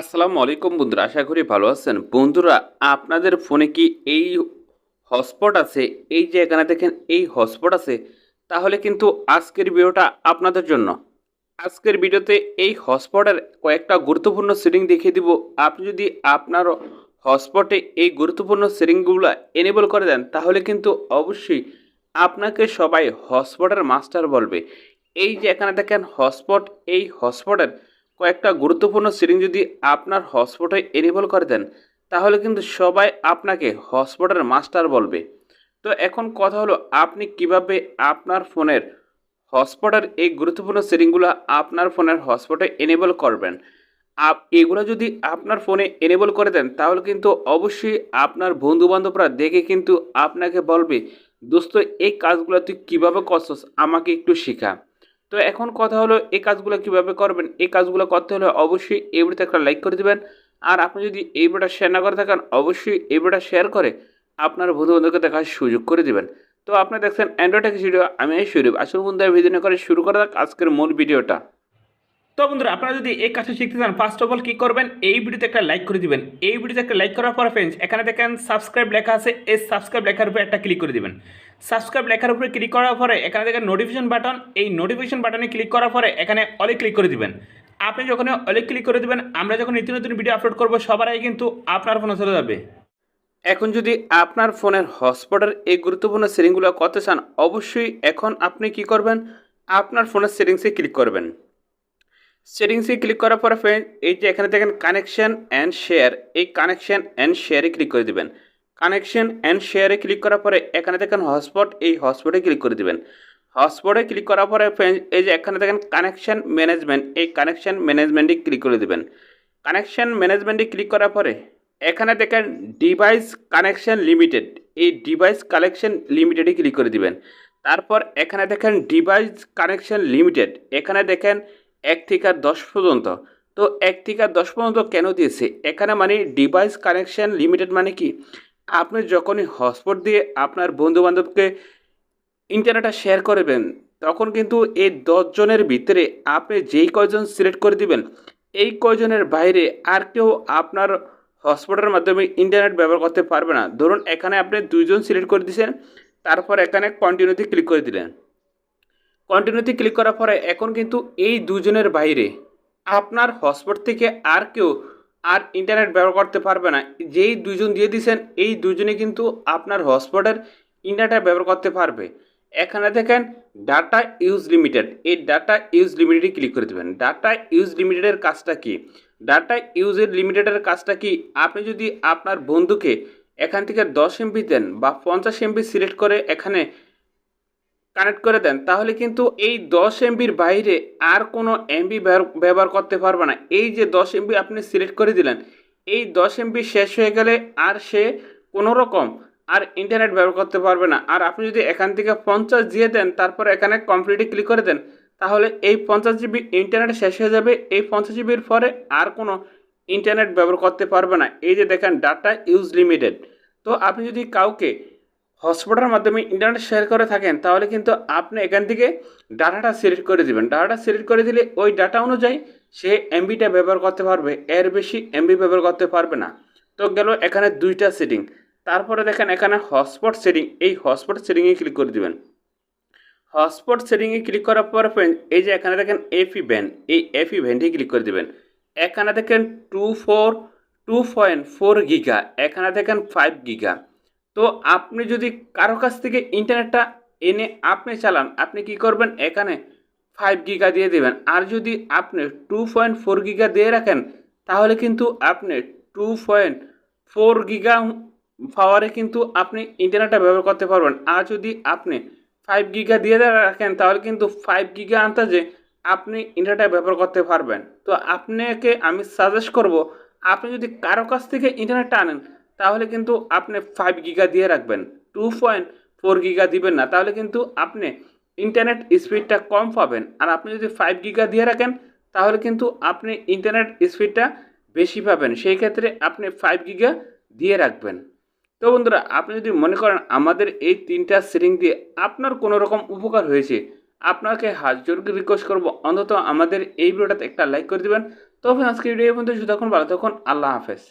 আসসালামু আলাইকুম বন্ধুরা, আশা করি ভালো আছেন। বন্ধুরা, আপনাদের ফোনে কি এই হটস্পট আছে? এই যে এখানে দেখেন, এই হটস্পট আছে। তাহলে কিন্তু আজকের ভিডিওটা আপনাদের জন্য। আজকের ভিডিওতে এই হটস্পটের কয়েকটা গুরুত্বপূর্ণ সেটিং দেখিয়ে দিব। আপনি যদি আপনার হটস্পটে এই গুরুত্বপূর্ণ সেটিংগুলো এনেবল করে দেন, তাহলে কিন্তু অবশ্যই আপনাকে সবাই হটস্পটের মাস্টার বলবে। এই যে এখানে দেখেন, হটস্পট, এই হটস্পটের কয়েকটা গুরুত্বপূর্ণ সেটিং যদি আপনার হটস্পটে এনেবল করে দেন, তাহলে কিন্তু সবাই আপনাকে হটস্পটের মাস্টার বলবে। তো এখন কথা হলো, আপনি কীভাবে আপনার ফোনের হটস্পটের এই গুরুত্বপূর্ণ সেটিংগুলো আপনার ফোনের হটস্পটে এনেবল করবেন? আপ, এগুলো যদি আপনার ফোনে এনেবল করে দেন, তাহলে কিন্তু অবশ্যই আপনার বন্ধু বান্ধবরা দেখে কিন্তু আপনাকে বলবে, দোস্ত, এই কাজগুলো তুই কীভাবে করছস? আমাকে একটু শেখা। তো এখন কথা হলো, এই কাজগুলো কীভাবে করবেন? এই কাজগুলো করতে হলে অবশ্যই এই ভিডিওতে একটা লাইক করে দেবেন। আর আপনি যদি এই ভিডিওটা শেয়ার না করে থাকেন, অবশ্যই এই ভিডিওটা শেয়ার করে আপনার বন্ধু বান্ধবকে দেখার সুযোগ করে দেবেন। তো আপনি দেখছেন অ্যান্ড্রয়েড ভিডিও আমি এই শুরু আসল বন্ধু ভিডিও করে শুরু করা যাক আজকের মূল ভিডিওটা তো বন্ধুরা, আপনারা যদি এই কাজটা শিখতে চান ফার্স্ট অফ অল কী করবেন? এই ভিডিওতে একটা লাইক করে দিবেন। এই ভিডিওতে একটা লাইক করার পর ফ্রেন্ডস এখানে দেখেন সাবস্ক্রাইব লেখা আছে। এই সাবস্ক্রাইব লেখার উপরে একটা ক্লিক করে দিবেন। সাবস্ক্রাইব লেখার উপরে ক্লিক করার পরে এখানে দেখেন নোটিফিকেশন বাটন এই নোটিফিকেশন বাটনে ক্লিক করার পরে এখানে অলে ক্লিক করে দিবেন। আপনি যখন অলে ক্লিক করে দিবেন, আমরা যখন নিত্য নতুন ভিডিও আপলোড করব, সবার আগে কিন্তু আপনার ফোনে চলে যাবে। এখন যদি আপনার ফোনের হটস্পটের এই গুরুত্বপূর্ণ সেটিংগুলো করতে চান, অবশ্যই এখন আপনি কি করবেন? আপনার ফোনের সেটিংসে ক্লিক করবেন। সেটিংসে ক্লিক করার পরে ফ্রেন্ড এই যে এখানে দেখেন কানেকশন অ্যান্ড শেয়ার এই কানেকশন অ্যান্ড শেয়ারে ক্লিক করে দিবেন। কানেকশন অ্যান্ড শেয়ারে ক্লিক করার পরে এখানে দেখেন হটস্পট এই হটস্পটে ক্লিক করে দিবেন। হটস্পটে ক্লিক করার পরে friends, এই যে এখানে দেখেন কানেকশন ম্যানেজমেন্ট এই কানেকশন ম্যানেজমেন্টে ক্লিক করে দিবেন। কানেকশন ম্যানেজমেন্টে ক্লিক করার পরে এখানে দেখেন ডিভাইস কানেকশন লিমিটেড এই ডিভাইস কানেকশন লিমিটেডে ক্লিক করে দিবেন। তারপর এখানে দেখেন ডিভাইস কানেকশন লিমিটেড এখানে দেখেন এক থেকে আর দশ পর্যন্ত। তো এক থেকে আর দশ পর্যন্ত কেন দিয়েছে? এখানে মানে ডিভাইস কানেকশন লিমিটেড মানে কি? আপনি যখনই হটস্পট দিয়ে আপনার বন্ধু বান্ধবকে ইন্টারনেটটা শেয়ার করবেন, তখন কিন্তু এই দশজনের ভিতরে আপনি যেই কয়জন সিলেক্ট করে দিবেন, এই কয়জনের বাইরে আর কেউ আপনার হটস্পটের মাধ্যমে ইন্টারনেট ব্যবহার করতে পারবে না। ধরুন এখানে আপনি দুইজন সিলেক্ট করে দিয়েছেন, তারপর এখানে কন্টিনিউতে ক্লিক করে দিলেন। কন্টিনিউতে ক্লিক করার পরে এখন কিন্তু এই দুজনের বাইরে আপনার হটস্পট থেকে আর কেউ আর ইন্টারনেট ব্যবহার করতে পারবে না। যেই দুজন দিয়ে দিয়েছেন এই দুজনে কিন্তু আপনার হটস্পটের ইন্টারনেট ব্যবহার করতে পারবে। এখানে দেখেন ডাটা ইউজ লিমিটেড এই ডাটা ইউজ লিমিটেডে ক্লিক করে দেবেন। ডাটা ইউজ লিমিটেডের কাজটা কি? ডাটা ইউজের লিমিটেডের কাজটা কি? আপনি যদি আপনার বন্ধুকে এখান থেকে দশ এমবি দেন বা পঞ্চাশ এমবি সিলেক্ট করে এখানে কানেক্ট করে দেন, তাহলে কিন্তু এই দশ এমবির বাইরে আর কোনো এমবি ব্যবহার করতে পারবে না। এই যে দশ এমবি আপনি সিলেক্ট করে দিলেন, এই দশ এমবি শেষ হয়ে গেলে আর সে কোনো রকম আর ইন্টারনেট ব্যবহার করতে পারবে না। আর আপনি যদি এখান থেকে পঞ্চাশ দিয়ে দেন, তারপর এখানে কমপ্লিটে ক্লিক করে দেন, তাহলে এই পঞ্চাশ জিবি ইন্টারনেট শেষ হয়ে যাবে। এই পঞ্চাশ জিবির পরে আর কোনো ইন্টারনেট ব্যবহার করতে পারবে না। এই যে দেখেন ডাটা ইউজ লিমিটেড তো আপনি যদি কাউকে হটস্পটের মাধ্যমে ইন্টারনেট শেয়ার করে থাকেন তাহলে কিন্তু আপনি এখান থেকে ডাটাটা সিলেক্ট করে দিবেন। ডাটাটা সিলেক্ট করে দিলে ওই ডাটা অনুযায়ী সে এমবিটা ব্যবহার করতে পারবে এর বেশি এমবি ব্যবহার করতে পারবে না। তো গেল এখানে দুইটা সেটিং তারপরে দেখেন এখানে হটস্পট সেটিং এই হটস্পট সেটিংয়ে ক্লিক করে দিবেন। হটস্পট সেটিংয়ে ক্লিক করার পর friend, এই যে এখানে দেখেন এফি ব্যান এই এফি ব্যান্ডে ক্লিক করে দিবেন। এখানে দেখেন two four two point four giga এখানে দেখেন ফাইভ গিগা তো আপনি যদি কারও কাছ থেকে ইন্টারনেটটা এনে আপনি চালান, আপনি কি করবেন? এখানে ফাইভ গিগা দিয়ে দেবেন। আর যদি আপনি টু পয়েন্ট ফোর গিগা দিয়ে রাখেন, তাহলে কিন্তু আপনি টু পয়েন্ট ফোর গিগা পাওয়ারে কিন্তু আপনি ইন্টারনেটটা ব্যবহার করতে পারবেন। আর যদি আপনি ফাইভ গিগা দিয়ে রাখেন, তাহলে কিন্তু ফাইভ গিগা আন্দাজে আপনি ইন্টারনেটটা ব্যবহার করতে পারবেন। তো আপনাকে আমি সাজেস্ট করব, আপনি যদি কারও কাছ থেকে ইন্টারনেটটা আনেন তাহলে কিন্তু আপনি ফাইভ গিগা দিয়ে রাখবেন। টু পয়েন্ট ফোর গিগা দিবেন না। তাহলে কিন্তু আপনি ইন্টারনেট স্পিডটা কম পাবেন। আর আপনি যদি ফাইভ গিগা দিয়ে রাখেন, তাহলে কিন্তু আপনি ইন্টারনেট স্পিডটা বেশি পাবেন। সেই ক্ষেত্রে আপনি ফাইভ গিগা দিয়ে রাখবেন। তো বন্ধুরা, আপনি যদি মনে করেন আমাদের এই তিনটা সেটিং দিয়ে আপনার কোনো রকম উপকার হয়েছে, আপনাকে হাজার রিকোয়েস্ট করব। অন্তত আমাদের এই ভিডিওটাতে একটা লাইক করে দিবেন। তবে আজকে ভিডিও পর্যন্ত শুধু এখন ভালো থাকুন। আল্লাহ হাফেজ।